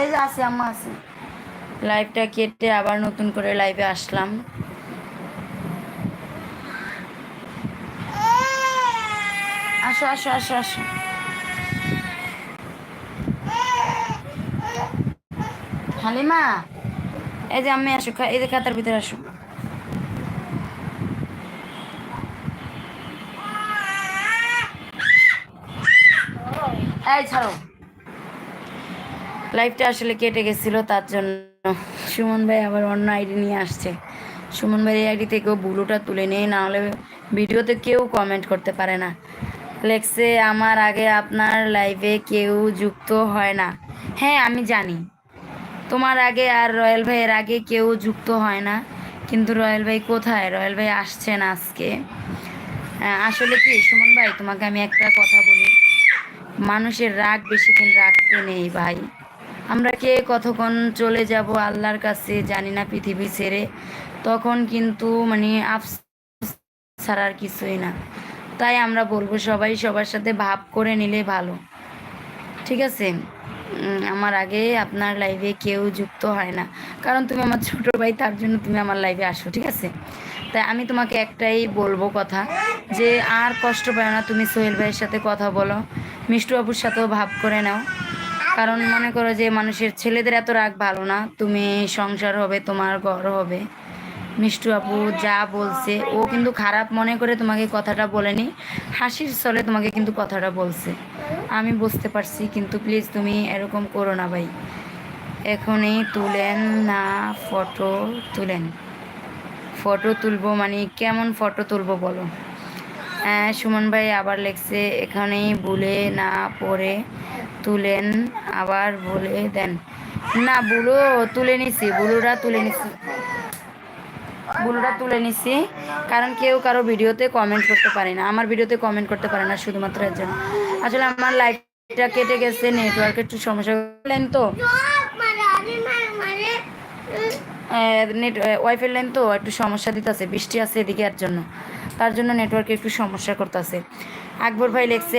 এই যে আছে, আম্মা আছে। লাইভটা কেটে আবার নতুন করে লাইভে আসলাম। আসো আসো আসো আসো। হালিমা, এই যে আমি আসো এই যে খাতার ভিতরে আসো। এই ছাড়ো। লাইভটা আসলে কেটে গেছিল, তার জন্য। সুমন ভাই আবার অন্য আইডি নিয়ে আসছে। সুমন ভাই এই আইডি থেকেও বুলুটা তুলে নিয়ে, না হলে ভিডিওতে কেউ কমেন্ট করতে পারে না। লেখছে আমার আগে আপনার লাইভে কেউ যুক্ত হয় না। হ্যাঁ আমি জানি। তোমার আগে আর রয়্যাল ভাইয়ের আগে কেউ যুক্ত হয় না। কিন্তু রয়্যাল ভাই কোথায়? রয়্যাল ভাই আসছেন আজকে। আসলে কি, সুমন ভাই, তোমাকে আমি একটা কথা বলি। মানুষের রাগ বেশি দিন রাখতে নেই ভাই। আমরা কে কতক্ষণ চলে যাব আল্লাহর কাছে জানি না পৃথিবী ছেড়ে। তখন কিন্তু মানে আফসোস ছাড়া আর কিছুই না। তাই আমরা বলব সবাই সবার সাথে ভাব করে নিলে ভালো। ঠিক আছে? আমার আগে আপনার লাইভে কেউ যুক্ত হয় না। কারণ তুমি আমার ছোট ভাই, তার জন্য তুমি আমার লাইভে আসো, ঠিক আছে? তাই আমি তোমাকে একটাই বলব কথা যে আর কষ্ট পাও না। তুমি সোহেল ভাইয়ের সাথে কথা বলো, মিষ্টু সাথেও ভাব করে নাও। কারণ মনে করো যে মানুষের ছেলেদের এত রাগ ভালো না। তুমি সংসার হবে, তোমার ঘর হবে। মিষ্টু আপু যা বলছে, ও কিন্তু খারাপ মনে করে তোমাকে কথাটা বলেনি। হাসির ছলে তোমাকে কিন্তু কথাটা বলছে। আমি বুঝতে পারছি, কিন্তু প্লিজ তুমি এরকম করো না ভাই। এখনই তুলেন না ফটো তুলেন। ফটো তুলবো মানে কেমন ফটো তুলবো বলো? হ্যাঁ সুমন ভাই আবার লেখছে, এখানেই ভুলে না পড়ে। তুলেন, আবার বলে দেন, না বুলো তুলে নিছি বুলুরা তুলে নিছি। বুলুটা তুলে নিছি, কারণ কেউ কারও ভিডিওতে কমেন্ট করতে পারে না। আমার ভিডিওতে কমেন্ট করতে পারে না শুধুমাত্র একজন। আসলে আমার লাইটটা কেটে গেছে নেটওয়ার্ক একটু সমস্যা লাইন তো? নেট ওয়াইফাই লাইন তো? একটু সমস্যা দিতেছে, বৃষ্টি আছে এদিকে এর জন্য। তার জন্য নেটওয়ার্কে একটু সমস্যা করতেছে। আকবর ভাই লেখছে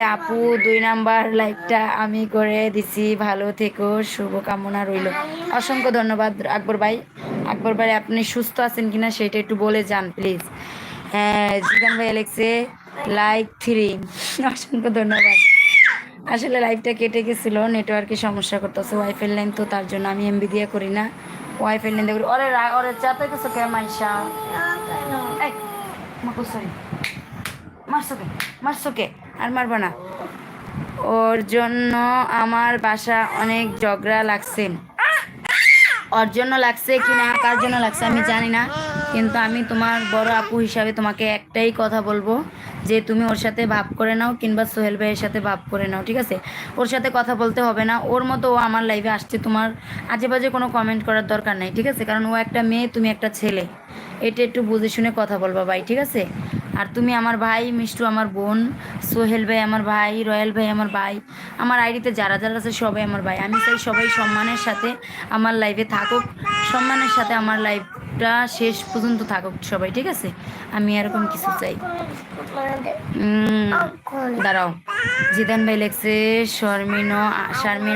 আপু দুই নাম্বার লাইকটা আমি করে দিছি। ভালো থেকো শুভকামনা রইল। অসংখ্য ধন্যবাদ আকবর ভাই। আকবর ভাই আপনি সুস্থ আছেন কিনা সেটা একটু বলে যান প্লিজ হ্যাঁ জিদান ভাই লেখছে লাইক থ্রি অসংখ্য ধন্যবাদ। আসলে লাইভটা কেটে গেছিল নেটওয়ার্কে সমস্যা করতেছে ওয়াইফাই লাইন তো তার জন্য আমি এমবি দিয়ে করি না। ওয়াইফাই লাইন দিয়ে করি ওরে রা- ওরে চাতে গেছো কে মাইশা? এই মাকু সরি মারছো কে? মারছো কে? আর মারবা না। ওর জন্য আমার বাসা অনেক ঝগড়া লাগছে। ওর জন্য লাগছে কি না, কার জন্য লাগছে আমি জানি না। কিন্তু আমি তোমার বড় আপু হিসাবে তোমাকে একটাই কথা বলব, যে তুমি ওর সাথে ভাব করে নাও কিংবা সোহেল ভাইয়ের সাথে ভাব করে নাও, ঠিক আছে? ওর সাথে কথা বলতে হবে না। ওর মতো ও আমার লাইফে আসছে, তোমার আজে বাজে কোনো কমেন্ট করার দরকার নাই, ঠিক আছে? কারণ ও একটা মেয়ে, তুমি একটা ছেলে। এটা একটু বুঝে শুনে কথা বলবা ভাই, ঠিক আছে? আর তুমি আমার ভাই, মিষ্টু আমার বোন, সোহেল ভাই আমার ভাই রয়্যাল ভাই আমার ভাই, আমার আইডিতে যারা যারা আছে সবাই আমার ভাই। আমি চাই সবাই সম্মানের সাথে আমার লাইফে থাকুক, সম্মানের সাথে আমার লাইফটা শেষ পর্যন্ত থাকুক সবাই, ঠিক আছে? আমি এরকম কিছু চাই। দাঁড়াও। জিদান ভাই লেখছে, শর্মিন শারমিন